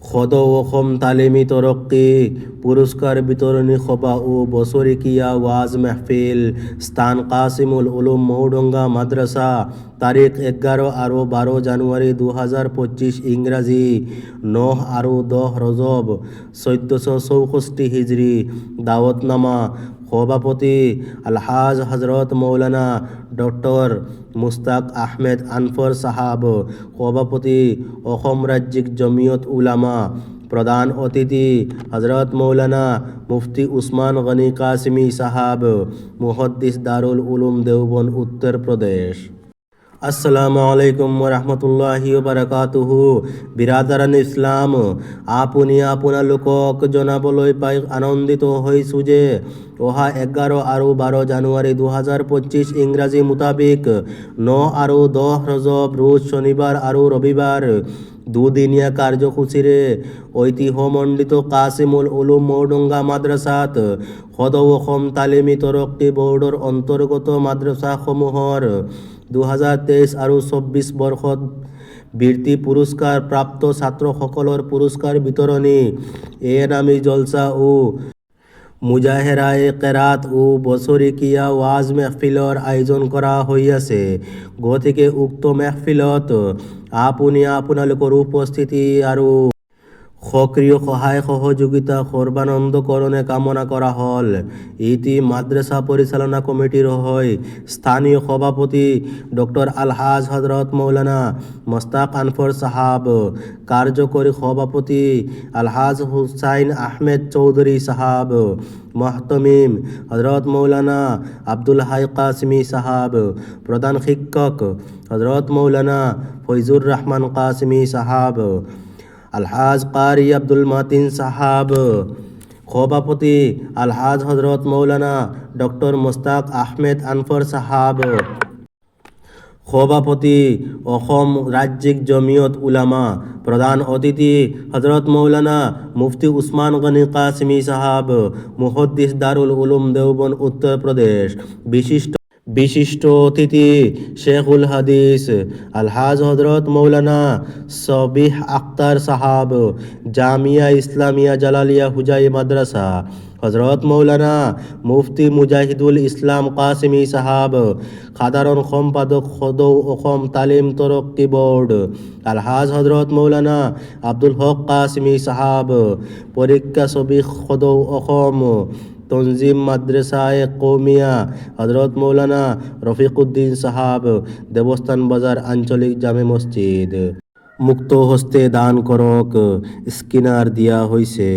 খদ অসম তালিমি তৰক্কি পুৰস্কাৰ বিতৰণী সভা ও বছৰিকিয়া ওয়াজ মেহফিল স্থান কাসিমুল উলুম মৌডঙ্গা মাদ্ৰাসা তাৰিখ এগাৰো আৰু বাৰো জানুয়াৰি দু হাজাৰ পঁচিশ ইংৰাজি নহ আৰু দহ ৰজব চৈধ্যশো চৌষষ্ঠি হিজৰি দাওয়াতনামা সভাপতি আলহাজ হজরত মৌলানা ডক্টর মুস্তাক আহমেদ আনফর সাহাব সভাপতি অসম ৰাজ্যিক জমিয়ত উলামা প্ৰধান অতিথি হজরত মৌলানা মুফতি উসমান গনি কাসিমি সাহাব, মুহদ্দিস দারুল উলুম দেওবন উত্তৰ প্ৰদেশ আসসালামু আলাইকুম রহমতুল্লাহি বাৰাকাতুহু বিৰাদাৰান ইছলাম আপুনি আপোনালোকক জনাবলৈ পাই আনন্দিত হৈছোঁ যে অহা এঘাৰ আৰু বাৰ জানুৱাৰী দুহেজাৰ পঁচিছ ইংৰাজী মোতাবিক ন আৰু দহ ৰজব ৰোজ শনিবাৰ আৰু ৰবিবাৰ দুদিনীয়া কাৰ্যসূচীৰে ঐতিহ্যমণ্ডিত কাছিমুল উলুম মৌডঙ্গা মাদ্ৰাছাত সদৌ অসম তালিমী তৰক্কি বৰ্ডৰ অন্তৰ্গত মাদ্ৰাছাসমূহৰ দুহেজাৰ তেইছ আৰু চৌব্বিছ বৰ্ষত বৃত্তি পুৰস্কাৰ প্ৰাপ্ত ছাত্ৰসকলৰ পুৰস্কাৰ বিতৰণী এনামী জলচা ও মুজাহেৰায়ে কেৰাত ও বছৰেকীয়া ৱাজ মেহফিলৰ আয়োজন কৰা হৈ আছে। গতিকে উক্ত মেহফিলত আপুনি আপোনালোকৰ উপস্থিতি আৰু সক্ৰিয় সহায় সহযোগিতা, সৰ্বানন্দকৰণে কামনা কৰা হ'ল। ইটি মাদ্ৰাছা পৰিচালনা কমিটিৰ হৈ স্থানীয় সভাপতি ডক্টৰ আলহাজ হজরত মৌলানা মস্তাক আনফর সাহাব কার্যকরী সভাপতি আলহাজ হুসাইন আহমেদ চৌধুরী সাহাব মহতমিম হজরত মৌলানা আব্দুল হাই কাসমি সাহাব প্রধান শিক্ষক হজরত মৌলানা ফৈজুর রহমান কাসমি সাহাব আলহাজ কারি আব্দুল মাতিন সাহাব। সভাপতি আলহাজ হজরত মৌলানা ডক্টর মোস্তাক আহমেদ আনফর সাহাব। সভাপতি অসম ৰাজ্যিক জমিয়ত উলামা প্ৰধান অতিথি হজরত মৌলানা মুফতি উসমান গনি কাসমি সাহাব, মুহদ্দিস দারুল উলুম দেওবন উত্তর প্রদেশ। বিশিষ্ট বিশিষ্ট অতিথি শেখুল হাদিস, আলহাজ হজরত মৌলানা সবিহ আক্তার সাহাব, জামিয়া ইসলামিয়া জালালিয়া হুজাই মাদ্রাসা হজরত মৌলানা মুফতি মুজাহিদুল ইসলাম কাসিমি সাহাব, সাধারণ সম্পাদক সদৌ অসম তালিম তৰক্কি বোৰ্ড আলহাজ হজরত মৌলানা আব্দুল হক কাসিমি সাহাব পৰীক্ষা ছবি সদৌ অসম তঞ্জিম মাদ্রাসায় কৌমিয়া হজরত মৌলানা রফিকুদ্দিন সাহাব দেৱস্থান বজাৰ আঞ্চলিক জামে মছজিদ মুক্ত হস্তে দান কৰক স্কিনাৰ দিয়া হৈছে